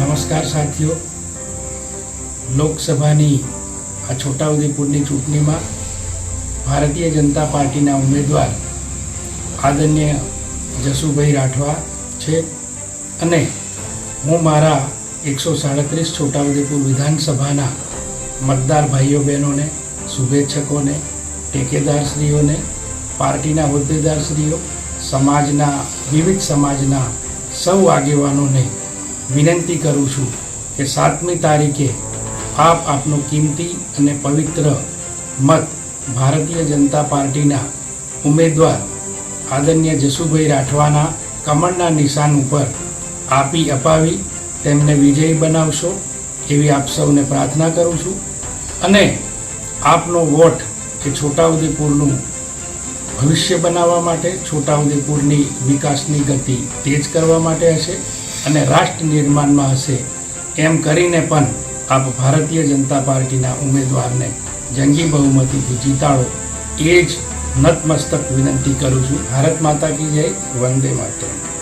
નમસ્કાર સાથીઓ. લોકસભાની આ છોટાઉદેપુરની ચૂંટણીમાં ભારતીય જનતા પાર્ટીના ઉમેદવાર આદરણીય જસુભાઈ રાઠવા છે અને હું મારા એકસો સાડત્રીસ છોટાઉદેપુર વિધાનસભાના મતદાર ભાઈઓ બહેનોને, શુભેચ્છકોને, ટેકેદારશ્રીઓને, પાર્ટીના હોદ્દેદારશ્રીઓ, સમાજના, વિવિધ સમાજના સૌ આગેવાનોને વિનંતી કરું છું કે સાતમી તારીખે આપ આપનો કિંમતી અને પવિત્ર મત ભારતીય જનતા પાર્ટીના ઉમેદવાર આદરણીય જસુભાઈ રાઠવાના કમળના નિશાન ઉપર આપી અપાવી, તેમને વિજયી બનાવશો એવી આપ સૌને પ્રાર્થના કરું છું. અને આપનો વોટ એ છોટાઉદેપુરનું ભવિષ્ય બનાવવા માટે, છોટાઉદેપુરની વિકાસની ગતિ તેજ કરવા માટે હશે. અને રાષ્ટ્ર નિર્માણમાં હશે. એમ કરીને પણ આપ ભારતીય જનતા પાર્ટીના ઉમેદવારને જંગી બહુમતીથી જીતાડો, એ જ નતમસ્તક વિનંતી કરું છું. ભારત માતા કી જય, વંદે માતરમ.